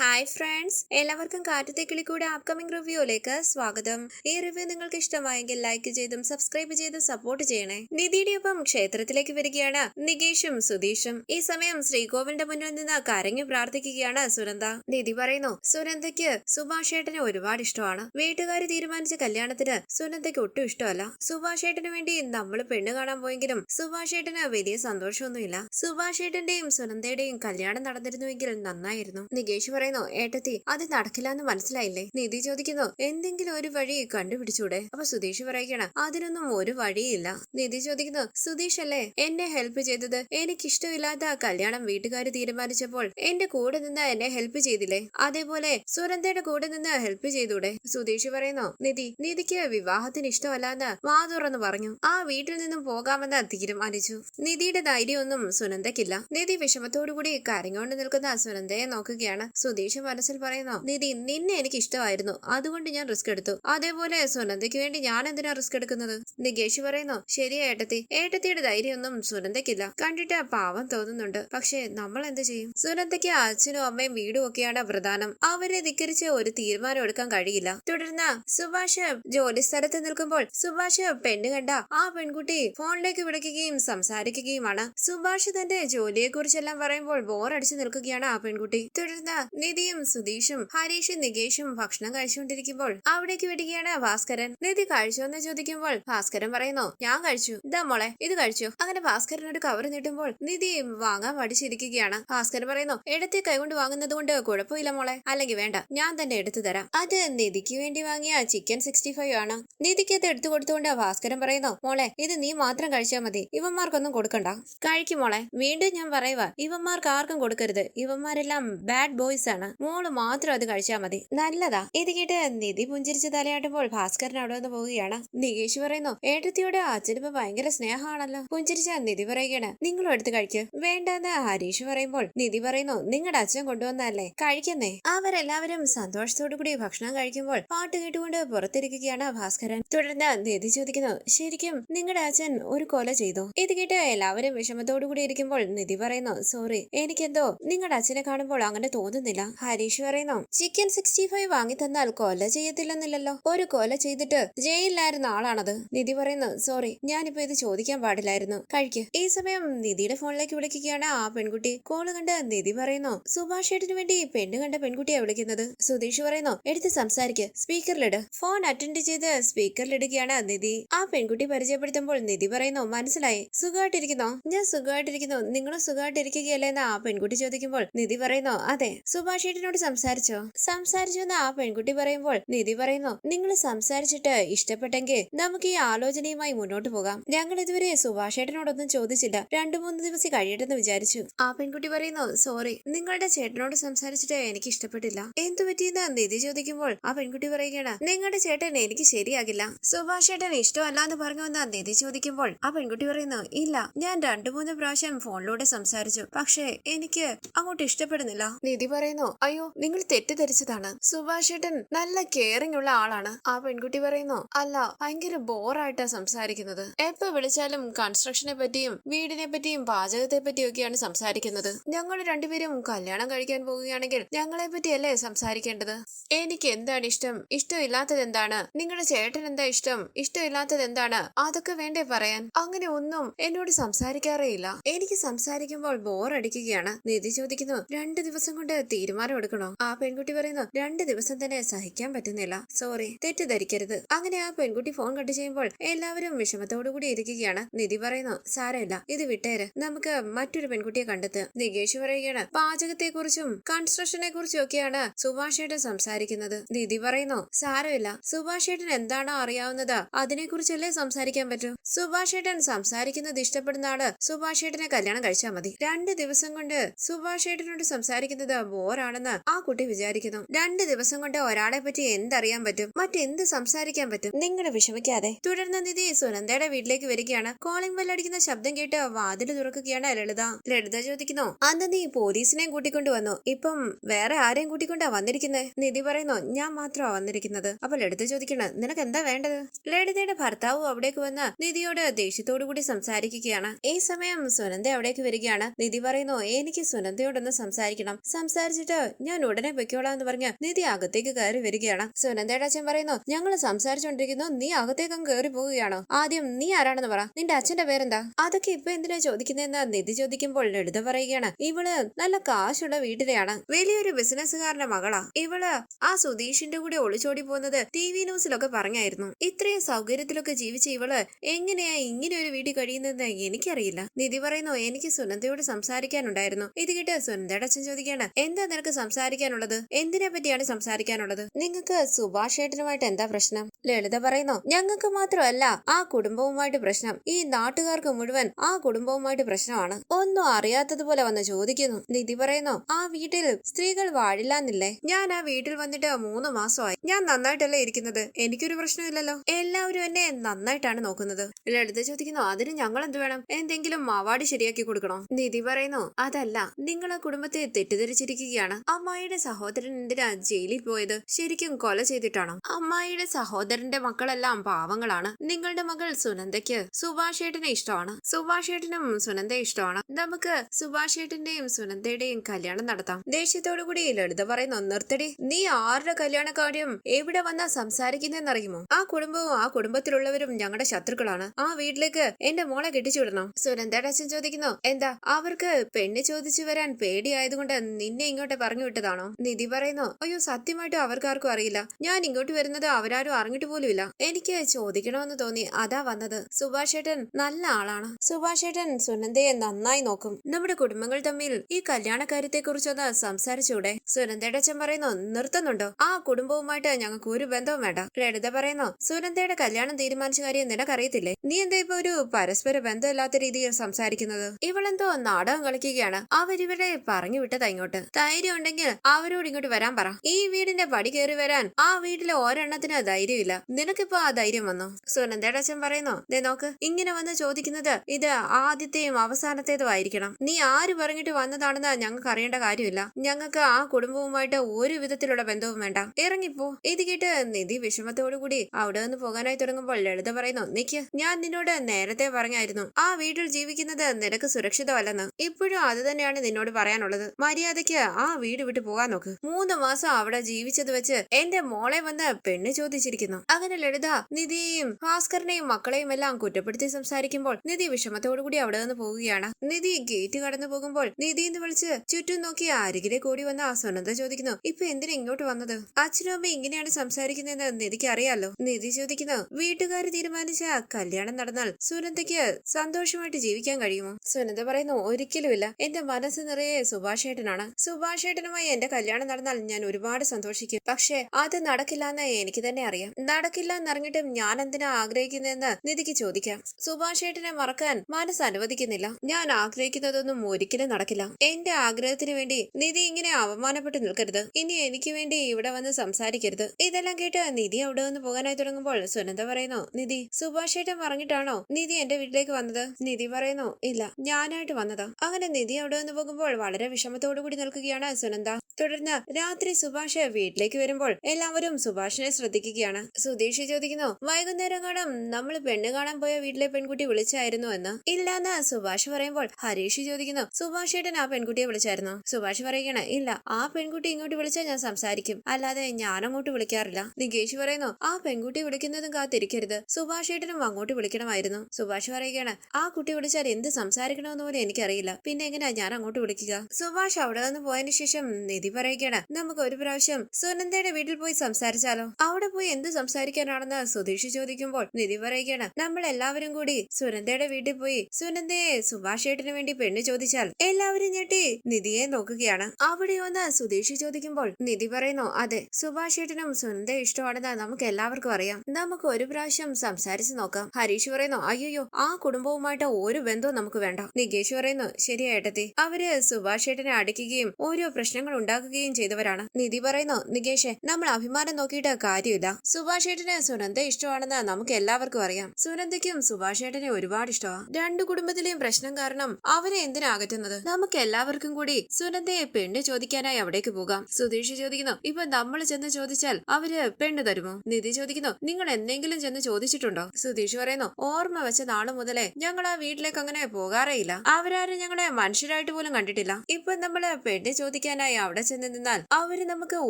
Hi friends എല്ലാവർക്കും കാറ്റത്തെ കിളിക്കൂടെ upcoming റിവ്യൂയിലേക്ക് സ്വാഗതം. ഈ റിവ്യൂ നിങ്ങൾക്ക് ഇഷ്ടമായെങ്കിൽ ലൈക്ക് ചെയ്തും സബ്സ്ക്രൈബ് ചെയ്തും സപ്പോർട്ട് ചെയ്യണേ. നിധിയുടെ ഒപ്പം ക്ഷേത്രത്തിലേക്ക് വരികയാണ് നികേഷും സുധീഷും. ഈ സമയം ശ്രീകോവിന്റെ മുന്നിൽ നിന്ന് കരഞ്ഞു പ്രാർത്ഥിക്കുകയാണ് സുനന്ദ. നിധി പറയുന്നു സുനന്ദയ്ക്ക് സുഭാഷ് ഏട്ടനെ ഒരുപാട് ഇഷ്ടമാണ്. വീട്ടുകാർ തീരുമാനിച്ച കല്യാണത്തിന് സുനന്ദയ്ക്ക് ഒട്ടും ഇഷ്ടമല്ല. സുഭാഷേട്ടന് വേണ്ടി നമ്മൾ പെണ്ണ് കാണാൻ പോയെങ്കിലും സുഭാഷേട്ടന് വലിയ സന്തോഷമൊന്നുമില്ല. സുഭാഷേട്ടന്റെയും സുനന്ദയുടെയും കല്യാണം നടന്നിരുന്നുവെങ്കിൽ നന്നായിരുന്നു. നികേഷ് പറയുന്നു ഏട്ടത്തി? അത് നടക്കില്ല എന്ന് മനസ്സിലായില്ലേ? നിധി ചോദിക്കുന്നു എന്തെങ്കിലും ഒരു വഴി കണ്ടുപിടിച്ചൂടെ? അപ്പൊ സുധീഷ് പറയുകയാണ് അതിനൊന്നും ഒരു വഴിയില്ല. നിധി ചോദിക്കുന്നു സുധീഷ് അല്ലേ എന്നെ ഹെൽപ്പ് ചെയ്തത്? എനിക്കിഷ്ടമില്ലാത്ത ആ കല്യാണം വീട്ടുകാർ തീരുമാനിച്ചപ്പോൾ എന്റെ കൂടെ നിന്ന് എന്നെ ഹെൽപ്പ് ചെയ്തില്ലേ? അതേപോലെ സുരന്തയുടെ കൂടെ നിന്ന് ഹെൽപ്പ് ചെയ്തൂടെ? സുധീഷ് പറയുന്നു നിധി നിധിക്ക് വിവാഹത്തിന് ഇഷ്ടമല്ലാന്ന് മാതുറന്ന് പറഞ്ഞു. ആ വീട്ടിൽ നിന്നും പോകാമെന്ന് തീരുമാനിച്ചു. നിധിയുടെ ധൈര്യമൊന്നും സുനന്ദയ്ക്കില്ല. നിധി വിഷമത്തോടുകൂടി കരഞ്ഞുകൊണ്ട് നിൽക്കുന്ന സുനന്ദയെ നോക്കുകയാണ് സുധീഷ്. മനസ്സിൽ പറയുന്നു നിധി നിന്നെ എനിക്ക് ഇഷ്ടമായിരുന്നു അതുകൊണ്ട് ഞാൻ റിസ്ക് എടുത്തു. അതേപോലെ സുനന്ദയ്ക്ക് വേണ്ടി ഞാൻ എന്തിനാ റിസ്ക് എടുക്കുന്നത്? നികേഷ് പറയുന്നു ശരിയാ ഏട്ടത്തി. ഏട്ടത്തിയുടെ ധൈര്യമൊന്നും സുനന്ദയ്ക്കില്ല. കണ്ടിട്ട് പാവം തോന്നുന്നുണ്ട്. പക്ഷേ നമ്മൾ എന്ത് ചെയ്യും? സുനന്ദയ്ക്ക് അച്ഛനും അമ്മയും വീടും ഒക്കെയാണ് പ്രധാനം. അവരെ ധിക്കരിച്ച് ഒരു തീരുമാനം എടുക്കാൻ കഴിയില്ല. തുടർന്ന് സുഭാഷ് ജോലി സ്ഥലത്ത് നിൽക്കുമ്പോൾ സുഭാഷ് പെണ്ണ് കണ്ട ആ പെൺകുട്ടി ഫോണിലേക്ക് വിളിക്കുകയും സംസാരിക്കുകയുമാണ്. സുഭാഷ് തന്റെ ജോലിയെ കുറിച്ചെല്ലാം പറയുമ്പോൾ ബോറടിച്ചു നിൽക്കുകയാണ് ആ പെൺകുട്ടി. തുടർന്ന് നിധിയും സുധീഷും ഹരീഷും നികേഷും ഭക്ഷണം കഴിച്ചുകൊണ്ടിരിക്കുമ്പോൾ അവിടേക്ക് വിടുകയാണ് ഭാസ്കരൻ. നിധി കഴിച്ചോ എന്ന് ചോദിക്കുമ്പോൾ ഭാസ്കരൻ പറയുന്നു ഞാൻ കഴിച്ചു. ഇതാ മോളെ ഇത് കഴിച്ചു. അങ്ങനെ ഭാസ്കരൻ ഒരു കവർ നീട്ടുമ്പോൾ നിധി വാങ്ങാൻ മടിച്ചിരിക്കുകയാണ് ഭാസ്കരൻ പറയുന്നു എടുത്ത് കൈകൊണ്ട് വാങ്ങുന്നത് കൊണ്ട് കുഴപ്പമില്ല മോളെ. അല്ലെങ്കിൽ വേണ്ട ഞാൻ തന്നെ എടുത്തു തരാം. അത് നിധിക്ക് വേണ്ടി വാങ്ങിയ ചിക്കൻ സിക്സ്റ്റി ഫൈവ് ആണ്. നിധിക്ക് അത് എടുത്തു കൊടുത്തുകൊണ്ട് ഭാസ്കരൻ പറയുന്നു മോളെ ഇത് നീ മാത്രം കഴിച്ചാൽ മതി. ഇവന്മാർക്കൊന്നും കൊടുക്കണ്ട. കഴിക്കും മോളെ. വീണ്ടും ഞാൻ പറയുക ഇവന്മാർക്ക് ആർക്കും കൊടുക്കരുത്. ഇവന്മാരെല്ലാം ബാഡ് ബോയ്സ് ആണ്. മോൾ മാത്രം അത് കഴിച്ചാൽ മതി. നല്ലതാ. ഇത് കേട്ട് നിധി പുഞ്ചിരിച്ച് തലയാട്ടുമ്പോൾ ഭാസ്കരൻ അവിടെ നിന്ന് പോവുകയാണ്. നികേഷ് പറയുന്നു ഏട്ടത്തിയോട് അച്ഛനിപ്പോ ഭയങ്കര സ്നേഹമാണല്ലോ. പുഞ്ചിരിച്ച നിധി പറയുകയാണ് നിങ്ങളും എടുത്ത് കഴിക്ക്. വേണ്ടെന്ന് ഹരീഷ് പറയുമ്പോൾ നിധി പറയുന്നു നിങ്ങളുടെ അച്ഛൻ കൊണ്ടുവന്നല്ലേ കഴിക്കുന്നേ. അവരെല്ലാവരും സന്തോഷത്തോടു കൂടി ഭക്ഷണം കഴിക്കുമ്പോൾ പാട്ട് കേട്ടുകൊണ്ട് പുറത്തിരിക്കുകയാണ് ഭാസ്കരൻ. തുടർന്ന് നിധി ചോദിക്കുന്നു ശരിക്കും നിങ്ങളുടെ അച്ഛൻ ഒരു കൊല ചെയ്തു? ഇത് കേട്ട് എല്ലാവരും വിഷമത്തോടു കൂടി ഇരിക്കുമ്പോൾ നിധി പറയുന്നു സോറി എനിക്കെന്തോ നിങ്ങളുടെ അച്ഛനെ കാണുമ്പോൾ അങ്ങനെ തോന്നുന്നില്ല. ഹരീഷ് പറയുന്നു ചിക്കൻ സിക്സ്റ്റി ഫൈവ് വാങ്ങി തന്നാൽ കൊല ചെയ്യത്തില്ലെന്നില്ലല്ലോ. ഒരു കൊല ചെയ്തിട്ട് ജയിലിലായിരുന്ന ആളാണത്. നിധി പറയുന്നു സോറി ഞാനിപ്പോ ഇത് ചോദിക്കാൻ പാടില്ലായിരുന്നു. കഴിക്ക്. ഈ സമയം നിധിയുടെ ഫോണിലേക്ക് വിളിക്കുകയാണ് ആ പെൺകുട്ടി. കോൾ കണ്ട് നിധി പറയുന്നു സുഭാഷ് ഏട്ടന് വേണ്ടി പെണ്ണ് കണ്ട പെൺകുട്ടിയാണ് വിളിക്കുന്നത്? സുധീഷ് പറയുന്നു എടുത്ത് സംസാരിക്ക് സ്പീക്കറിലിട്. ഫോൺ അറ്റൻഡ് ചെയ്ത് സ്പീക്കറിലിടുകയാണ് നിധി. ആ പെൺകുട്ടി പരിചയപ്പെടുത്തുമ്പോൾ നിധി പറയുന്നു മനസ്സിലായി. സുഖമായിട്ടിരിക്കുന്നോ? ഞാൻ സുഖമായിട്ടിരിക്കുന്നു. നിങ്ങളും സുഖമായിട്ടിരിക്കുകയല്ലേ? എന്ന് ആ പെൺകുട്ടി ചോദിക്കുമ്പോൾ നിധി പറയുന്നു അതെ സുഭാഷ് ഏട്ടനോട് സംസാരിച്ചോ? സംസാരിച്ചു എന്ന് ആ പെൺകുട്ടി പറയുമ്പോൾ നിധി പറയുന്നു നിങ്ങൾ സംസാരിച്ചിട്ട് ഇഷ്ടപ്പെട്ടെങ്കിൽ നമുക്ക് ഈ ആലോചനയുമായി മുന്നോട്ട് പോകാം. ഞങ്ങൾ ഇതുവരെ സുഭാഷേട്ടനോടൊന്നും ചോദിച്ചില്ല. രണ്ടു മൂന്ന് ദിവസം കഴിയട്ടെന്ന് വിചാരിച്ചു. ആ പെൺകുട്ടി പറയുന്നു സോറി നിങ്ങളുടെ ചേട്ടനോട് സംസാരിച്ചിട്ട് എനിക്ക് ഇഷ്ടപ്പെട്ടില്ല. എന്തു പറ്റിയെന്ന് നിധി ചോദിക്കുമ്പോൾ ആ പെൺകുട്ടി പറയുകയാണ് നിങ്ങളുടെ ചേട്ടൻ എനിക്ക് ശരിയാകില്ല. സുഭാഷേട്ടൻ ഇഷ്ടമല്ല എന്ന് പറഞ്ഞു വന്ന നിധി ചോദിക്കുമ്പോൾ ആ പെൺകുട്ടി പറയുന്നു ഇല്ല ഞാൻ രണ്ടു മൂന്ന് പ്രാവശ്യം ഫോണിലൂടെ സംസാരിച്ചു. പക്ഷേ എനിക്ക് അങ്ങോട്ട് ഇഷ്ടപ്പെടുന്നില്ല. നിധി പറയുന്നു അയ്യോ നിങ്ങൾ തെറ്റിദ്ധരിച്ചതാണ്. സുഭാഷേട്ടൻ നല്ല കെയറിംഗ് ഉള്ള ആളാണ്. ആ പെൺകുട്ടി പറയുന്നു അല്ല ഭയങ്കര ബോറായിട്ടാ സംസാരിക്കുന്നത്. എപ്പോ വിളിച്ചാലും കൺസ്ട്രക്ഷനെ പറ്റിയും വീടിനെ പറ്റിയും പാചകത്തെ പറ്റിയും ഒക്കെയാണ് സംസാരിക്കുന്നത്. ഞങ്ങൾ രണ്ടുപേരും കല്യാണം കഴിക്കാൻ പോവുകയാണെങ്കിൽ ഞങ്ങളെ പറ്റിയല്ലേ സംസാരിക്കേണ്ടത്? എനിക്ക് എന്താണ് ഇഷ്ടം? ഇഷ്ടമില്ലാത്തത് എന്താണ് നിങ്ങളുടെ ചേട്ടൻ എന്താ ഇഷ്ടം? ഇഷ്ടമില്ലാത്തത് എന്താണ് അതൊക്കെ വേണ്ടേ പറയാൻ? അങ്ങനെ ഒന്നും എന്നോട് സംസാരിക്കാറേ ഇല്ല. എനിക്ക് സംസാരിക്കുമ്പോൾ ബോർ അടിക്കുകയാണ് നിധി ചോദിക്കുന്നു രണ്ടു ദിവസം കൊണ്ട് തീരുമാനം എടുക്കണോ? ആ പെൺകുട്ടി പറയുന്നു രണ്ട് ദിവസം തന്നെ സഹിക്കാൻ പറ്റുന്നില്ല. സോറി തെറ്റിദ്ധരിക്കരുത്. അങ്ങനെ ആ പെൺകുട്ടി ഫോൺ കട്ട് ചെയ്യുമ്പോൾ എല്ലാവരും വിഷമത്തോടു കൂടി ഇരിക്കുകയാണ്. നിധി പറയുന്നു സാരമില്ല ഇത് വിട്ടേര്. നമുക്ക് മറ്റൊരു പെൺകുട്ടിയെ കണ്ടെത്ത്. നികേഷ് പറയുകയാണ് പാചകത്തെ കുറിച്ചും കൺസ്ട്രക്ഷനെ കുറിച്ചും ഒക്കെയാണ് സുഭാഷേട്ടൻ സംസാരിക്കുന്നത്. നിധി പറയുന്നു സാരമില്ല സുഭാഷേട്ടൻ എന്താണോ അറിയാവുന്നത് അതിനെ കുറിച്ചല്ലേ സംസാരിക്കാൻ പറ്റൂ? സുഭാഷ് ഏട്ടൻ സംസാരിക്കുന്നത് ഇഷ്ടപ്പെടുന്ന ആൾ സുഭാഷ് ഏട്ടനെ കല്യാണം കഴിച്ചാൽ മതി. രണ്ട് ദിവസം കൊണ്ട് സുഭാഷ് സംസാരിക്കുന്നത് സംസാരിക്കുന്നത് ബോറാണെന്ന് ആ കുട്ടി വിചാരിക്കുന്നു. രണ്ട് ദിവസം കൊണ്ട് ഒരാളെ പറ്റി എന്തറിയാൻ പറ്റും? മറ്റെന്ത് സംസാരിക്കാൻ പറ്റും? നിങ്ങൾ വിഷമിക്കാതെ. തുടർന്ന് നിധി സുനന്ദയുടെ വീട്ടിലേക്ക് വരികയാണ്. കോളിംഗ് ബെല്ലടിക്കുന്ന ശബ്ദം കേട്ട് വാതിൽ തുറക്കുകയാണ് ലളിത. ലളിത ചോദിക്കുന്നു അന്ന് നീ പോലീസിനെയും കൂട്ടിക്കൊണ്ട് വന്നു? ഇപ്പം വേറെ ആരെയും കൂട്ടിക്കൊണ്ടാ വന്നിരിക്കുന്നത് നിധി പറയുന്നു ഞാൻ മാത്രമാ വന്നിരിക്കുന്നത്. അപ്പൊ ലളിത ചോദിക്കണ നിനക്ക് എന്താ വേണ്ടത്? ലളിതയുടെ ഭർത്താവ് അവിടേക്ക് വന്ന് നിധിയോട് ദേഷ്യത്തോടു കൂടി സംസാരിക്കുകയാണ്. ഈ സമയം സുനന്ദ അവിടേക്ക് വരികയാണ്. നിധി പറയുന്നു എനിക്ക് സുനന്ദയോടൊന്ന് സംസാരിക്കണം. സംസാരിച്ചിട്ട് ചോദിച്ചിട്ട് ഞാൻ ഉടനെ പൊയ്ക്കോളാം എന്ന് പറഞ്ഞ് നിധി അകത്തേക്ക് കയറി വരികയാണ്. സുനന്ദയുടെ അച്ഛൻ പറയുന്നു ഞങ്ങൾ സംസാരിച്ചുകൊണ്ടിരിക്കുന്നു നീ അകത്തേക്ക് കയറി പോവുകയാണോ? ആദ്യം നീ ആരാണെന്ന് പറ. നിന്റെ അച്ഛന്റെ പേരെന്താ? അതൊക്കെ ഇപ്പൊ എന്തിനാ ചോദിക്കുന്നതെന്ന് നിധി ചോദിക്കുമ്പോൾ ലളിത പറയുകയാണ് ഇവൾ നല്ല കാശുള്ള വീട്ടിലെയാണ്. വലിയൊരു ബിസിനസ്സുകാരന്റെ മകളാ. ഇവൾ ആ സുധീഷിന്റെ കൂടെ ഒളിച്ചോടി പോകുന്നത് ടി വി ന്യൂസിലൊക്കെ പറഞ്ഞായിരുന്നു. ഇത്രയും സൗകര്യത്തിലൊക്കെ ജീവിച്ച ഇവൾ എങ്ങനെയാ ഇങ്ങനെ ഒരു വീട്ടിൽ കഴിയുന്നതെന്ന് എനിക്കറിയില്ല. നിധി പറയുന്നു എനിക്ക് സുനന്ദയോട് സംസാരിക്കാനുണ്ടായിരുന്നു. ഇത് കേട്ട് സുനന്ദയുടെ അച്ഛൻ ചോദിക്കാണ് എന്താ നിനക്ക് സംസാരിക്കാനുള്ളത്? എന്തിനെ പറ്റിയാണ് സംസാരിക്കാനുള്ളത്? നിങ്ങൾക്ക് സുഭാഷ് ഏട്ടനുമായിട്ട് എന്താ പ്രശ്നം? ലളിത പറയുന്നു ഞങ്ങൾക്ക് മാത്രമല്ല ആ കുടുംബവുമായിട്ട് പ്രശ്നം. ഈ നാട്ടുകാർക്ക് മുഴുവൻ ആ കുടുംബവുമായിട്ട് പ്രശ്നമാണ്. ഒന്നും അറിയാത്തതുപോലെ വന്ന് ചോദിക്കുന്നു. നിധി പറയുന്നു ആ വീട്ടിൽ സ്ത്രീകൾ വാഴില്ലാന്നില്ലേ? ഞാൻ ആ വീട്ടിൽ വന്നിട്ട് മൂന്ന് മാസമായി. ഞാൻ നന്നായിട്ടല്ലേ ഇരിക്കുന്നത്? എനിക്കൊരു പ്രശ്നമില്ലല്ലോ. എല്ലാവരും എന്നെ നന്നായിട്ടാണ് നോക്കുന്നത്. ലളിത ചോദിക്കുന്നു അതിന് ഞങ്ങൾ എന്ത് വേണം? എന്തെങ്കിലും അവാർഡ് ശരിയാക്കി കൊടുക്കണോ? നിധി പറയുന്നു അതല്ല നിങ്ങൾ ആ കുടുംബത്തെ തെറ്റിദ്ധരിച്ചിരിക്കുകയാണ്. അമ്മായിയുടെ സഹോദരൻ എന്തിനാ ജയിലിൽ പോയത്? ശരിക്കും കൊല ചെയ്തിട്ടാണോ? അമ്മായിയുടെ സഹോദരന്റെ മക്കളെല്ലാം പാവങ്ങളാണ്. നിങ്ങളുടെ മകൾ സുനന്ദയ്ക്ക് സുഭാഷേട്ടനെ ഇഷ്ടമാണ്. സുഭാഷേട്ടനും സുനന്ദ ഇഷ്ടമാണ്. നമുക്ക് സുഭാഷേട്ടന്റെയും സുനന്ദയുടെയും കല്യാണം നടത്താം. ദേഷ്യത്തോടു കൂടി ലളിത പറയുന്നു നിർത്തടി. നീ ആരുടെ കല്യാണ കാര്യം എവിടെ വന്നാ സംസാരിക്കുന്നതെന്നറിയുമോ ആ കുടുംബവും ആ കുടുംബത്തിലുള്ളവരും ഞങ്ങളുടെ ശത്രുക്കളാണ്. ആ വീട്ടിലേക്ക് എന്റെ മോളെ കെട്ടിച്ചു വിടണം. സുനന്ദയുടെ അച്ഛൻ ചോദിക്കുന്നു എന്താ? അവർക്ക് പെണ്ണ് ചോദിച്ചു വരാൻ പേടിയായതുകൊണ്ട് നിന്നെ ഇങ്ങോട്ട് പറഞ്ഞു വിട്ടതാണോ? നിധി പറയുന്നു അയ്യോ സത്യമായിട്ടും അവർക്കാർക്കും അറിയില്ല. ഞാൻ ഇങ്ങോട്ട് വരുന്നത് അവരാരും അറിഞ്ഞിട്ട് പോലുമില്ല. എനിക്ക് ചോദിക്കണമെന്ന് തോന്നി. അതാ വന്നത്. സുഭാഷേട്ടൻ നല്ല ആളാണ്. സുഭാഷേട്ടൻ സുനന്ദയെ നന്നായി നോക്കും. നമ്മുടെ കുടുംബങ്ങൾ തമ്മിൽ ഈ കല്യാണ കാര്യത്തെ കുറിച്ചൊന്ന് സംസാരിച്ചൂടെ? സുനന്ദയുടെ അച്ഛൻ പറയുന്നു നിർത്തുന്നുണ്ടോ? ആ കുടുംബവുമായിട്ട് ഞങ്ങൾക്ക് ഒരു ബന്ധവും വേണ്ട. ലളിത പറയുന്നു സുനന്ദയുടെ കല്യാണം തീരുമാനിച്ച കാര്യം നിനക്കറിയത്തില്ലേ? നീ എന്താ ഇപ്പൊ ഒരു പരസ്പര ബന്ധമില്ലാത്ത രീതിയിൽ സംസാരിക്കുന്നത്? ഇവളെന്തോ നാടകം കളിക്കുകയാണ്. അവരിവരെ പറഞ്ഞു വിട്ടത് ഇങ്ങോട്ട്. ധൈര്യം ഉണ്ടെങ്കിൽ അവരോട് ഇങ്ങോട്ട് വരാൻ പറ. ഈ വീടിന്റെ പടി കയറി വരാൻ ആ വീട്ടിലെ ഒരെണ്ണത്തിന് ധൈര്യമില്ല. നിനക്കിപ്പോ ആ ധൈര്യം വന്നോ? സുനന്ദയുടെ അച്ഛൻ പറയുന്നു? ദേ നോക്ക് ഇങ്ങനെ വന്ന് ചോദിക്കുന്നത് ഇത് ആദ്യത്തെയും അവസാനത്തേതും ആയിരിക്കണം. നീ ആര് പറഞ്ഞിട്ട് വന്നതാണെന്ന് ഞങ്ങൾക്ക് അറിയേണ്ട കാര്യമില്ല. ഞങ്ങൾക്ക് ആ കുടുംബവുമായിട്ട് ഒരു വിധത്തിലുള്ള ബന്ധവും വേണ്ട. ഇറങ്ങിപ്പോ. ഇത് കേട്ട് നിധി വിഷമത്തോടുകൂടി അവിടെ നിന്ന് പോകാനായി തുടങ്ങുമ്പോൾ ലളിത പറയുന്നു നിക്ക് ഞാൻ നിന്നോട് നേരത്തെ പറഞ്ഞായിരുന്നു ആ വീട്ടിൽ ജീവിക്കുന്നത് നിനക്ക് സുരക്ഷിതമല്ലെന്ന്. ഇപ്പോഴും അത് തന്നെയാണ് നിന്നോട് പറയാനുള്ളത്. മര്യാദയ്ക്ക് ആ വീട് വിട്ടു പോകാൻ നോക്ക്. മൂന്ന് മാസം അവിടെ ജീവിച്ചത് വെച്ച് എന്റെ മോളെ വന്ന് പെണ്ണ് ചോദിച്ചിരിക്കുന്നു. അങ്ങനെ ലളിത നിധിയെയും ഭാസ്കരനെയും മക്കളെയും എല്ലാം കുറ്റപ്പെടുത്തി സംസാരിക്കുമ്പോൾ നിധി വിഷമത്തോടുകൂടി അവിടെ നിന്ന് പോവുകയാണ്. നിധി ഗേറ്റ് കടന്നു പോകുമ്പോൾ നിധി എന്ന് വിളിച്ച് ചുറ്റും നോക്കി അരികിലെ കൂടി വന്ന സുനന്ദ ചോദിക്കുന്നു ഇപ്പൊ എന്തിനാ ഇങ്ങോട്ട് വന്നത്? അച്ഛനും അമ്മ ഇങ്ങനെയാണ് സംസാരിക്കുന്നതെന്ന് നിധിക്ക് അറിയാലോ? നിധി ചോദിക്കുന്നു വീട്ടുകാർ തീരുമാനിച്ച കല്യാണം നടന്നാൽ സുനന്ദയ്ക്ക് സന്തോഷമായിട്ട് ജീവിക്കാൻ കഴിയുമോ? സുനന്ദ പറയുന്നു ഒരിക്കലുമില്ല. എന്റെ മനസ്സ് നിറയെ സുഭാഷേട്ടനാണ്. സുഭാഷേട്ടനുമായി എന്റെ കല്യാണം നടന്നാൽ ഞാൻ ഒരുപാട് സന്തോഷിക്കും. പക്ഷേ അത് നടക്കില്ല എന്ന് എനിക്ക് തന്നെ അറിയാം. നടക്കില്ല എന്നറിഞ്ഞിട്ടും ഞാൻ എന്തിനാ ആഗ്രഹിക്കുന്നതെന്ന് നിധിക്ക് ചോദിക്കാം. സുഭാഷ് ചേട്ടനെ മറക്കാൻ മനസ്സ് അനുവദിക്കുന്നില്ല. ഞാൻ ആഗ്രഹിക്കുന്നതൊന്നും ഒരിക്കലും നടക്കില്ല. എന്റെ ആഗ്രഹത്തിന് വേണ്ടി നിധി ഇങ്ങനെ അവമാനപ്പെട്ട് നിൽക്കരുത്. ഇനി എനിക്ക് വേണ്ടി ഇവിടെ വന്ന് സംസാരിക്കരുത്. ഇതെല്ലാം കേട്ട് നിധി അവിടെ നിന്ന് പോകാനായി തുടങ്ങുമ്പോൾ സുനന്ദ പറയുന്നു നിധി സുഭാഷ് സുഭാഷേട്ടൻ പറഞ്ഞിട്ടാണോ നിധി എന്റെ വീട്ടിലേക്ക് വന്നത്? നിധി പറയുന്നു ഇല്ല ഞാനായിട്ട് വന്നതാ. അങ്ങനെ നിധി അവിടെ നിന്ന് പോകുമ്പോൾ വളരെ വിഷമത്തോടു കൂടി നിൽക്കുകയാണ് സുനന്ദ തുടർന്ന് രാത്രി സുഭാഷ് വീട്ടിലേക്ക് വരുമ്പോൾ എല്ലാവരും സുഭാഷിനെ ശ്രദ്ധിക്കുകയാണ്. സുധീഷ് ചോദിക്കുന്നു വൈകുന്നേരം കാണാം നമ്മൾ പെണ്ണ് കാണാൻ പോയ വീട്ടിലെ പെൺകുട്ടി വിളിച്ചായിരുന്നു എന്ന്? ഇല്ലാന്ന് സുഭാഷ് പറയുമ്പോൾ ഹരീഷ് ചോദിക്കുന്നു സുഭാഷ് ഏട്ടൻ ആ പെൺകുട്ടിയെ വിളിച്ചായിരുന്നു? സുഭാഷ് പറയുകയാണ് ഇല്ല ആ പെൺകുട്ടി ഇങ്ങോട്ട് വിളിച്ചാൽ ഞാൻ സംസാരിക്കും. അല്ലാതെ ഞാൻ അങ്ങോട്ട് വിളിക്കാറില്ല. നികേഷ് പറയുന്നു ആ പെൺകുട്ടി വിളിക്കുന്നതും കാത്തിരിക്കരുത്. സുഭാഷ് ഏട്ടനും അങ്ങോട്ട് വിളിക്കണമായിരുന്നു. സുഭാഷ് പറയുകയാണ് ആ കുട്ടി വിളിച്ചാൽ എന്ത് സംസാരിക്കണമെന്ന് പോലും എനിക്കറിയില്ല. പിന്നെ എങ്ങനെയാ ഞാൻ അങ്ങോട്ട് വിളിക്കുക? സുഭാഷ് അവിടെ നിന്ന് പോയതിനു ശേഷം നിധി പറയുകയാണ്. നമുക്ക് ഒരു പ്രാവശ്യം സുനന്ദയുടെ വീട്ടിൽ പോയി സംസാരിച്ചാലോ? അവിടെ പോയി എന്ത് സംസാരിക്കാനാണെന്ന് സുധീഷ് ചോദിക്കുമ്പോൾ നിധി പറയുകയാണ്. നമ്മൾ എല്ലാവരും കൂടി സുനന്ദയുടെ വീട്ടിൽ പോയി സുനന്ദയെ സുഭാഷ് ഏട്ടന് വേണ്ടി പെണ്ണ് ചോദിച്ചാൽ എല്ലാവരും ഞെട്ടി നിധിയെ നോക്കുകയാണ്. അവിടെ ഒന്ന് സുധീഷ് ചോദിക്കുമ്പോൾ നിധി പറയുന്നു അതെ സുഭാഷ് ഏട്ടനും സുനന്ദയെ ഇഷ്ടമാണെന്ന് നമുക്ക് എല്ലാവർക്കും അറിയാം. നമുക്ക് ഒരു പ്രാവശ്യം സംസാരിച്ചു നോക്കാം. ഹരീഷ് പറയുന്നു അയ്യോ ആ കുടുംബവുമായിട്ട് ഒരു ബന്ധവും നമുക്ക് വേണ്ട. നികേഷ് പറയുന്നു ഏട്ടത്തി. അവർ സുഭാഷേട്ടനെ അടിക്കുകയും ഓരോ പ്രശ്നങ്ങൾ ഉണ്ടാക്കുകയും ചെയ്തവരാണ്. നിധി പറയുന്നു നികേഷെ നമ്മൾ അഭിമാനം നോക്കിയിട്ട് കാര്യമില്ല. സുഭാഷേട്ടന് സുനന്ദ ഇഷ്ടമാണെന്ന് നമുക്ക് എല്ലാവർക്കും അറിയാം. സുനന്ദയ്ക്കും സുഭാഷേട്ടനെ ഒരുപാട് ഇഷ്ടമാണ്. രണ്ടു കുടുംബത്തിലെയും പ്രശ്നം കാരണം അവനെ എന്തിനാ അകറ്റുന്നത്? നമുക്ക് എല്ലാവർക്കും കൂടി സുനന്ദയെ പെണ്ണ് ചോദിക്കാനായി അവിടേക്ക് പോകാം. സുധീഷ് ചോദിക്കുന്നു ഇപ്പൊ നമ്മൾ ചെന്ന് ചോദിച്ചാൽ അവർ പെണ്ണ് തരുമോ? നിധി ചോദിക്കുന്നു നിങ്ങൾ എന്തെങ്കിലും ചെന്ന് ചോദിച്ചിട്ടുണ്ടോ? സുധീഷ് പറയുന്നു ഓർമ്മ വെച്ച നാൾ മുതലേ ഞങ്ങൾ ആ വീട്ടിലേക്ക് അങ്ങനെ പോകാറേയില്ല അവരാരും ഞങ്ങളെ മനുഷ്യരായിട്ട് പോലും കണ്ടിട്ടില്ല. ഇപ്പൊ നമ്മൾ പെണ്ണ് ചോദിക്കാൻ ചോദിക്കാനായി അവിടെ ചെന്ന് നിന്നാൽ അവർ നമുക്ക്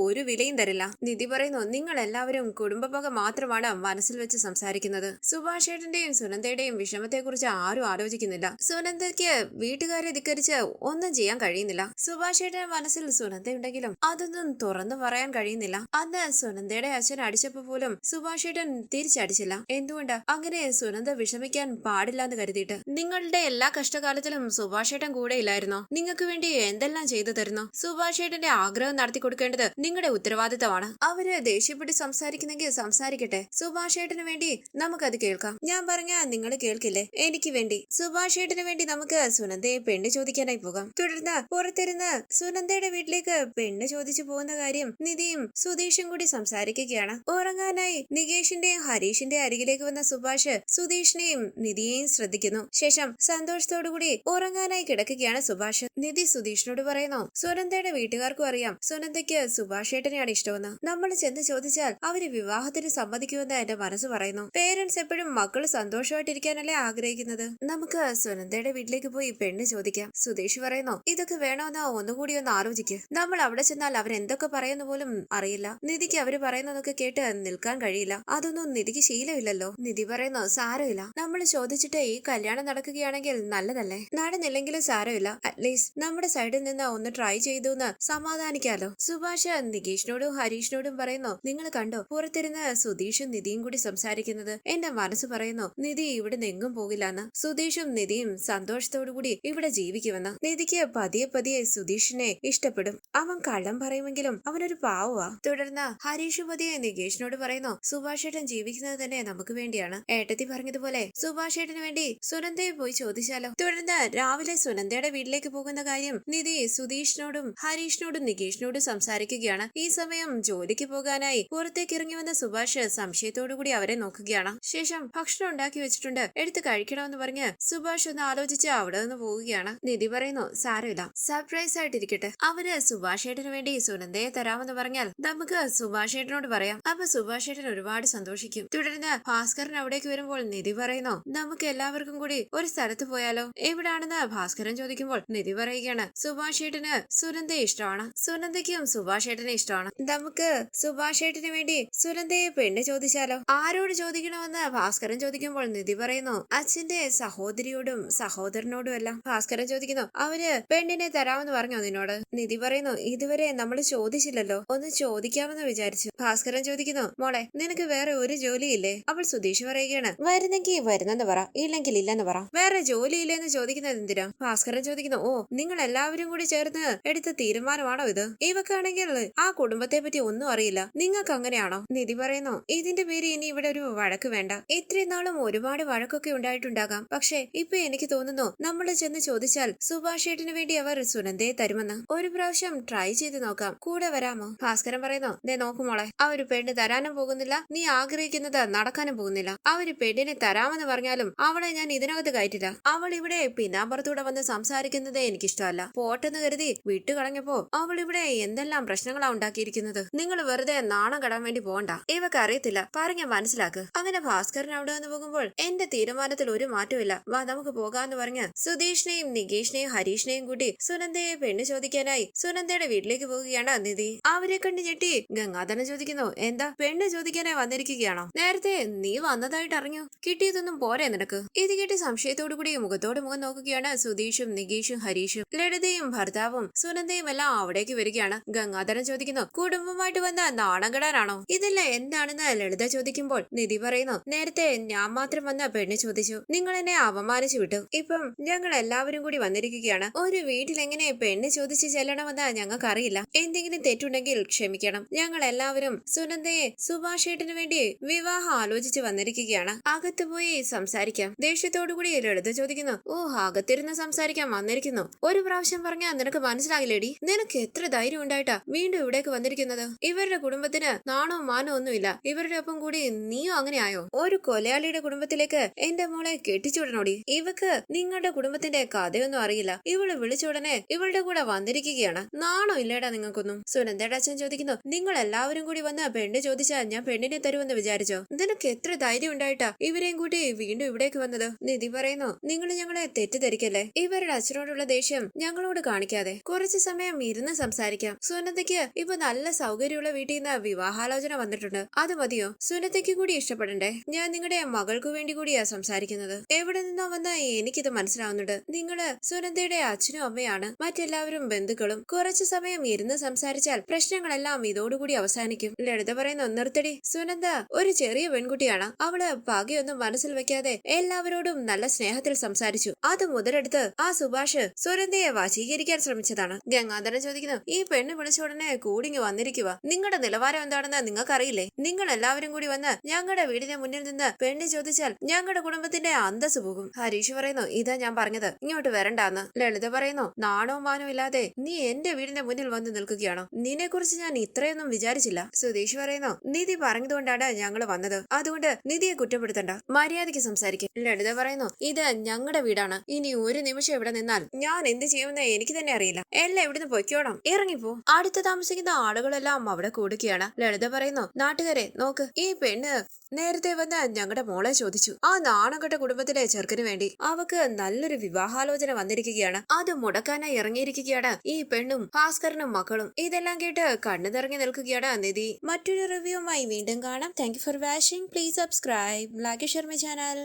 ഒരു വിലയും തരില്ല. നിധി പറയുന്നു നിങ്ങൾ എല്ലാവരും കുടുംബപക മാത്രമാണ് മനസ്സിൽ വെച്ച് സംസാരിക്കുന്നത്. സുഭാഷേട്ടന്റെയും സുനന്ദയുടെയും വിഷമത്തെക്കുറിച്ച് ആരും ആലോചിക്കുന്നില്ല. സുനന്ദയ്ക്ക് വീട്ടുകാരെ ധിക്കരിച്ച് ഒന്നും ചെയ്യാൻ കഴിയുന്നില്ല. സുഭാഷേട്ടൻ മനസ്സിൽ സുനന്ദയുണ്ടെങ്കിലും അതൊന്നും തുറന്നു പറയാൻ കഴിയുന്നില്ല. അന്ന് സുനന്ദയുടെ അച്ഛൻ അടിച്ചപ്പോ പോലും സുഭാഷേട്ടൻ തിരിച്ചടിച്ചില്ല. എന്തുകൊണ്ട്? അങ്ങനെ സുനന്ദ വിഷമിക്കാൻ പാടില്ല എന്ന് കരുതിയിട്ട്. നിങ്ങളുടെ എല്ലാ കഷ്ടകാലത്തിലും സുഭാഷേട്ടൻ കൂടെ ഇല്ലായിരുന്നോ? നിങ്ങൾക്ക് വേണ്ടി എന്തെല്ലാം ചെയ്തു തരുന്നു? സുഭാഷേട്ടന്റെ ആഗ്രഹം നടത്തി കൊടുക്കേണ്ടത് നിങ്ങളുടെ ഉത്തരവാദിത്തമാണ്. അവർ ദേഷ്യപ്പെട്ട് സംസാരിക്കുന്നെങ്കിൽ സംസാരിക്കട്ടെ. സുഭാഷേട്ടന് വേണ്ടി നമുക്കത് കേൾക്കാം. ഞാൻ പറഞ്ഞ നിങ്ങൾ കേൾക്കില്ലേ? എനിക്ക് വേണ്ടി. സുഭാഷേട്ടന് വേണ്ടി നമുക്ക് സുനന്ദയെ പെണ്ണ് ചോദിക്കാനായി പോകാം. തുടർന്ന് പുറത്തിരുന്ന് സുനന്ദയുടെ വീട്ടിലേക്ക് പെണ്ണ് ചോദിച്ചു പോകുന്ന കാര്യം നിധിയും സുധീഷും കൂടി സംസാരിക്കുകയാണ്. ഉറങ്ങാനായി നികേഷിന്റെയും ഹരീഷിന്റെ അരികിലേക്ക് വന്ന സുഭാഷ് സുധീഷിനെയും നിധിയെയും ശ്രദ്ധിക്കുന്നു. ശേഷം സന്തോഷത്തോടുകൂടി ഉറങ്ങാനായി കിടക്കുകയാണ് സുഭാഷ്. നിധി സുധീഷിനോട് പറയുന്നു സുനന്ദയുടെ വീട്ടുകാർക്കും അറിയാം. സുനന്ദയ്ക്ക് സുഭാഷേട്ടനെയാണ് ഇഷ്ടമെന്ന്. നമ്മൾ ചെന്ന് ചോദിച്ചാൽ അവർ വിവാഹത്തിന് സമ്മതിക്കുമെന്ന് എന്റെ മനസ്സ് പറയുന്നു. പേരൻസ് എപ്പോഴും മക്കൾ സന്തോഷമായിട്ടിരിക്കാനല്ലേ ആഗ്രഹിക്കുന്നത്? നമുക്ക് സുനന്ദയുടെ വീട്ടിലേക്ക് പോയി പെണ്ണ് ചോദിക്കാം. സുധീഷ് പറയുന്നു ഇതൊക്കെ വേണമെന്ന് ഒന്നുകൂടി ഒന്ന് ആലോചിക്ക്. നമ്മൾ അവിടെ ചെന്നാൽ അവരെന്തൊക്കെ പറയുന്നു പോലും അറിയില്ല. നിധിക്ക് അവർ പറയുന്നതൊക്കെ കേട്ട് നിൽക്കാൻ കഴിയില്ല. അതൊന്നും നിധിക്ക് ശീലമില്ലല്ലോ. നിധി പറയുന്നു സാരമില്ല. നമ്മൾ ചോദിച്ചിട്ട് ഈ കല്യാണം നടക്കുകയാണെങ്കിൽ നല്ലതല്ലേ? നടന്നില്ലെങ്കിലും സാരമില്ല. അറ്റ്ലീസ്റ്റ് നമ്മുടെ സൈഡിൽ നിന്ന് ഒന്ന് ട്രൈ എന്ന് സമാധാനിക്കാലോ? സുഭാഷ് നികേഷിനോടും ഹരീഷിനോടും പറയുന്നു നിങ്ങൾ കണ്ടോ പുറത്തിരുന്ന് സുധീഷും നിധിയും കൂടി സംസാരിക്കുന്നത്? എന്റെ മനസ്സ് പറയുന്നു നിധി ഇവിടെ എങ്ങും പോകില്ലെന്ന്. സുധീഷും നിധിയും സന്തോഷത്തോടുകൂടി ഇവിടെ ജീവിക്കുമെന്ന്. നിധിക്ക് പതിയെ പതിയെ സുധീഷിനെ ഇഷ്ടപ്പെടും. അവൻ കള്ളം പറയുമെങ്കിലും അവനൊരു പാവുവാ. തുടർന്ന് ഹരീഷ് പതിയെ നികേഷിനോട് പറയുന്നു സുഭാഷേട്ടൻ ജീവിക്കുന്നത് തന്നെ നമുക്ക് വേണ്ടിയാണ്. ഏട്ടത്തി പറഞ്ഞതുപോലെ സുഭാഷേട്ടന് വേണ്ടി സുനന്ദയെ പോയി ചോദിച്ചാലോ? തുടർന്ന് രാവിലെ സുനന്ദയുടെ വീട്ടിലേക്ക് പോകുന്ന കാര്യം നിധി സുധീഷിനോടും ഹരീഷിനോടും നികേഷിനോടും സംസാരിക്കുകയാണ്. ഈ സമയം ജോലിക്ക് പോകാനായി പുറത്തേക്ക് ഇറങ്ങി വന്ന സുഭാഷ് സംശയത്തോടു കൂടി അവരെ നോക്കുകയാണ്. ശേഷം ഭക്ഷണം ഉണ്ടാക്കി വെച്ചിട്ടുണ്ട്. എടുത്ത് കഴിക്കണമെന്ന് പറഞ്ഞ് സുഭാഷ് ഒന്ന് ആലോചിച്ച് അവിടെ നിന്ന് പോവുകയാണ്. നിധി പറയുന്നു സാരമില്ല. സർപ്രൈസ് ആയിട്ടിരിക്കട്ടെ. അവർ സുഭാഷ് ഏട്ടന് വേണ്ടി സുനന്ദയെ തരാമെന്ന് പറഞ്ഞാൽ നമുക്ക് സുഭാഷേട്ടനോട് പറയാം. അപ്പൊ സുഭാഷേട്ടൻ ഒരുപാട് സന്തോഷിക്കും. തുടർന്ന് ഭാസ്കരൻ അവിടേക്ക് വരുമ്പോൾ നിധി പറയുന്നു നമുക്ക് എല്ലാവർക്കും കൂടി ഒരു സ്ഥലത്ത് പോയാലോ? എവിടാണെന്ന് ഭാസ്കരൻ ചോദിക്കുമ്പോൾ നിധി പറയുകയാണ് സുഭാഷ് ഏട്ടന് സുനന്ദയെ ഇഷ്ടമാണ്. സുനന്ദയ്ക്കും സുഭാഷ് ഏട്ടനെ ഇഷ്ടമാണ്. നമുക്ക് സുഭാഷ് ഏട്ടന് വേണ്ടി സുനന്ദയെ പെണ്ണ് ചോദിച്ചാലോ? ആരോട് ചോദിക്കണമെന്ന് ഭാസ്കരൻ ചോദിക്കുമ്പോൾ നിധി പറയുന്നു അച്ഛന്റെ സഹോദരിയോടും സഹോദരനോടും എല്ലാം. ഭാസ്കരൻ ചോദിക്കുന്നു അവർ പെണ്ണിനെ തരാമെന്ന് പറഞ്ഞോ നിന്നോട്? നിധി പറയുന്നു ഇതുവരെ നമ്മൾ ചോദിച്ചില്ലല്ലോ ഒന്ന് ചോദിക്കാമെന്ന് വിചാരിച്ചു. ഭാസ്കരൻ ചോദിക്കുന്നു മോളെ നിനക്ക് വേറെ ഒരു ജോലിയില്ലേ? അവൾ സുധീഷ് പറയുകയാണ് വരുന്നെങ്കിൽ വരുന്നെന്ന് പറ ഇല്ലെങ്കിൽ ഇല്ലെന്ന് പറ. വേറെ ജോലിയില്ലെന്ന് ചോദിക്കുന്നത് എന്തിനാ? ഭാസ്കരൻ ചോദിക്കുന്നു ഓ നിങ്ങൾ എല്ലാവരും കൂടി ചേർന്ന് എടുത്ത തീരുമാനമാണോ ഇത്? ഇവക്കാണെങ്കിൽ ആ കുടുംബത്തെ പറ്റി ഒന്നും അറിയില്ല. നിങ്ങൾക്ക് അങ്ങനെയാണോ? നിധി പറയുന്നു. ഇതിന്റെ പേര് ഇനി ഇവിടെ ഒരു വഴക്ക് വേണ്ട. ഇത്രയും നാളും ഒരുപാട് വഴക്കൊക്കെ ഉണ്ടായിട്ടുണ്ടാകാം. പക്ഷേ ഇപ്പൊ എനിക്ക് തോന്നുന്നു നമ്മൾ ചെന്ന് ചോദിച്ചാൽ സുഭാഷേട്ടിന് വേണ്ടി അവർ സുനന്ദയെ തരുമെന്ന്. ഒരു പ്രാവശ്യം ട്രൈ ചെയ്ത് നോക്കാം. കൂടെ വരാമോ? ഭാസ്കരൻ പറയുന്നു ദേ നോക്കുമോളെ ആ ഒരു പെണ്ണ് തരാനും പോകുന്നില്ല. നീ ആഗ്രഹിക്കുന്നത് നടക്കാനും പോകുന്നില്ല. ആ ഒരു പെണ്ണിനെ തരാമെന്ന് പറഞ്ഞാലും അവളെ ഞാൻ ഇതിനകത്ത് കയറ്റില്ല. അവൾ ഇവിടെ പിന്നാമ്പുറത്തൂടെ വന്ന് സംസാരിക്കുന്നതേ എനിക്കിഷ്ടമല്ല. പോട്ടെന്ന് കരുതി വിട്ടുകളഞ്ഞപ്പോ അവൾ ഇവിടെ എന്തെല്ലാം പ്രശ്നങ്ങളാ ഉണ്ടാക്കിയിരിക്കുന്നത്? നിങ്ങൾ വെറുതെ നാണം കടാൻ വേണ്ടി പോകണ്ട ഇവക്ക് അറിയത്തില്ല. പറഞ്ഞ മനസ്സിലാക്ക്. അങ്ങനെ ഭാസ്കരൻ അവിടെ വന്ന് പോകുമ്പോൾ എന്റെ തീരുമാനത്തിൽ ഒരു മാറ്റമില്ല വാ നമുക്ക് പോകാന്ന് പറഞ്ഞ് സുധീഷിനെയും നികേഷിനെയും ഹരീഷിനെയും കൂട്ടി സുനന്ദയെ പെണ്ണ് ചോദിക്കാനായി സുനന്ദയുടെ വീട്ടിലേക്ക് പോവുകയാണ് നിധി. അവരെ കണ്ട് ഞെട്ടി ഗംഗാധരൻ ചോദിക്കുന്നു എന്താ? പെണ്ണ് ചോദിക്കാനായി വന്നിരിക്കുകയാണോ? നേരത്തെ നീ വന്നതായിട്ട് അറിഞ്ഞു. കിട്ടിയതൊന്നും പോരെ നിനക്ക്? ഇത് കേട്ട് സംശയത്തോടു കൂടി മുഖത്തോട് മുഖം നോക്കുകയാണ് സുധീഷും നികേഷും ഹരീഷും. ലളിതയും ഭർത്താവും സുനന്ദയും എല്ലാം അവിടേക്ക് വരികയാണ്. ഗംഗാധരൻ ചോദിക്കുന്നു കുടുംബമായിട്ട് വന്ന നാണം കെടാനാണോ? ഇതല്ല എന്താണെന്ന് ലളിത ചോദിക്കുമ്പോൾ നിധി പറയുന്നു നേരത്തെ ഞാൻ മാത്രം വന്ന പെണ്ണ് ചോദിച്ചു നിങ്ങൾ എന്നെ അപമാനിച്ചു വിട്ടു. ഇപ്പം ഞങ്ങൾ എല്ലാവരും കൂടി വന്നിരിക്കുകയാണ്. ഒരു വീട്ടിൽ എങ്ങനെ പെണ്ണ് ചോദിച്ച് ചെല്ലണമെന്ന് ഞങ്ങൾക്കറിയില്ല. എന്തെങ്കിലും തെറ്റുണ്ടെങ്കിൽ ക്ഷമിക്കണം. ഞങ്ങൾ എല്ലാവരും സുനന്ദയെ സുഭാഷേട്ടന് വേണ്ടി വിവാഹം ആലോചിച്ച് വന്നിരിക്കുകയാണ്. അകത്ത് പോയി സംസാരിക്കാം. ദേഷ്യത്തോടു കൂടി ലളിത ചോദിക്കുന്നു ഓ അകത്തിരുന്ന് സംസാരിക്കാൻ വന്നിരിക്കുന്നു. ഒരു പ്രാവശ്യം പറഞ്ഞാൽ നിനക്ക് മനസ്സിലാകില്ലേടി നിനക്ക് എത്ര ധൈര്യം ഉണ്ടായിട്ടാ വീണ്ടും ഇവിടേക്ക് വന്നിരിക്കുന്നത്? ഇവരുടെ കുടുംബത്തിന് നാണോ മാനോ ഒന്നുമില്ല. ഇവരുടെ ഒപ്പം കൂടി നീയോ അങ്ങനെയായോ ഒരു കൊലയാളിയുടെ കുടുംബത്തിലേക്ക് എന്റെ മോളെ കെട്ടിച്ചുവിടണോടി ഇവക്ക് നിങ്ങളുടെ കുടുംബത്തിന്റെ കഥയൊന്നും അറിയില്ല. ഇവൾ വിളിച്ചുടനെ ഇവളുടെ കൂടെ വന്നിരിക്കുകയാണ്. നാണോ ഇല്ലേടാ നിങ്ങൾക്കൊന്നും. സുനന്ദയുടെ അച്ഛൻ ചോദിക്കുന്നു നിങ്ങൾ എല്ലാവരും കൂടി വന്ന് പെണ്ണ് ചോദിച്ചാൽ ഞാൻ പെണ്ണിനെ തരുമെന്ന് വിചാരിച്ചോ? നിനക്ക് എത്ര ധൈര്യം ഉണ്ടായിട്ടാ ഇവരെയും കൂട്ടി വീണ്ടും ഇവിടേക്ക് വന്നത്? നിധി പറയുന്നു നിങ്ങൾ ഞങ്ങളെ തെറ്റിദ്ധരിക്കല്ലേ? ഇവരുടെ അച്ഛനോടുള്ള ദേഷ്യം ഞങ്ങളോട് കാണിക്കാതെ. കുറച്ച് കുറച്ചു സമയം ഇരുന്ന് സംസാരിക്കാം. സുനന്ദയ്ക്ക് ഇപ്പൊ നല്ല സൗകര്യമുള്ള വീട്ടിൽ നിന്ന് വിവാഹാലോചന വന്നിട്ടുണ്ട്. അത് മതിയോ? സുനന്ദയ്ക്ക് കൂടി ഇഷ്ടപ്പെടണ്ടേ? ഞാൻ നിങ്ങളുടെ മകൾക്ക് വേണ്ടി കൂടിയാ സംസാരിക്കുന്നത്. എവിടെ നിന്നോ വന്ന എനിക്കിത് മനസ്സിലാവുന്നുണ്ട്. നിങ്ങൾ സുനന്ദയുടെ അച്ഛനും അമ്മയാണ്. മറ്റെല്ലാവരും ബന്ധുക്കളും കുറച്ചു സമയം ഇരുന്ന് സംസാരിച്ചാൽ പ്രശ്നങ്ങളെല്ലാം ഇതോടുകൂടി അവസാനിക്കും. ലളിത പറയുന്ന നിർത്തടി. സുനന്ദ ഒരു ചെറിയ പെൺകുട്ടിയാണ്. അവൾ പകയൊന്നും മനസ്സിൽ വെക്കാതെ എല്ലാവരോടും നല്ല സ്നേഹത്തിൽ സംസാരിച്ചു. അത് മുതലെടുത്ത് ആ സുഭാഷ് സുനന്ദയെ വശീകരിക്കാൻ ശ്രമിച്ചതാണ്. ഗംഗാധരൻ ചോദിക്കുന്നു ഈ പെണ്ണ് വിളിച്ച ഉടനെ കൂടിങ്ങ് വന്നിരിക്കുക നിങ്ങളുടെ നിലവാരം എന്താണെന്ന് നിങ്ങൾക്കറിയില്ലേ? നിങ്ങൾ എല്ലാവരും കൂടി വന്ന് ഞങ്ങളുടെ വീടിന്റെ മുന്നിൽ നിന്ന് പെണ്ണ് ചോദിച്ചാൽ ഞങ്ങളുടെ കുടുംബത്തിന്റെ അന്തസ് പോകും. ഹരീഷ് പറയുന്നു ഇതാ ഞാൻ പറഞ്ഞത്. ഇങ്ങോട്ട് വരണ്ടാന്ന്. ലളിത പറയുന്നു നാണവും മാനവും ഇല്ലാതെ നീ എന്റെ വീടിന്റെ മുന്നിൽ വന്ന് നിൽക്കുകയാണോ? നിന്നെ കുറിച്ച് ഞാൻ ഇത്രയൊന്നും വിചാരിച്ചില്ല. സുധീഷ് പറയുന്നു നിധി പറഞ്ഞതുകൊണ്ടാണ് ഞങ്ങൾ വന്നത്. അതുകൊണ്ട് നിധിയെ കുറ്റപ്പെടുത്തണ്ട. മര്യാദയ്ക്ക് സംസാരിക്കും. ലളിത പറയുന്നു ഇത് ഞങ്ങളുടെ വീടാണ്. ഇനി ഒരു നിമിഷം ഇവിടെ നിന്നാൽ ഞാൻ എന്ത് ചെയ്യുമെന്ന് എനിക്ക് തന്നെ അറിയില്ല. എല്ലാം ഇവിടുന്ന് പൊയ്ക്കോണം. ഇറങ്ങിപ്പോ അടുത്ത് താമസിക്കുന്ന ആളുകളെല്ലാം അവിടെ കൂടുകയാണ്. ലളിത പറയുന്നു നാട്ടുകാരെ നോക്ക് ഈ പെണ്ണ് നേരത്തെ വന്ന് ഞങ്ങളുടെ മോളെ ചോദിച്ചു. ആ നാണകെട്ട കുടുംബത്തിലെ ചെറുക്കന് വേണ്ടി അവക്ക് നല്ലൊരു വിവാഹാലോചന വന്നിരിക്കുകയാണ്. അത് മുടക്കാനായി ഇറങ്ങിയിരിക്കുകയാണ്. ഈ പെണ്ണും ഭാസ്കരനും മക്കളും ഇതെല്ലാം കേട്ട് കണ്ണു നിറങ്ങി നിൽക്കുകയാണ് നിധി. മറ്റൊരു റിവ്യൂമായി വീണ്ടും കാണാം. Thank for watching please subscribe like share channel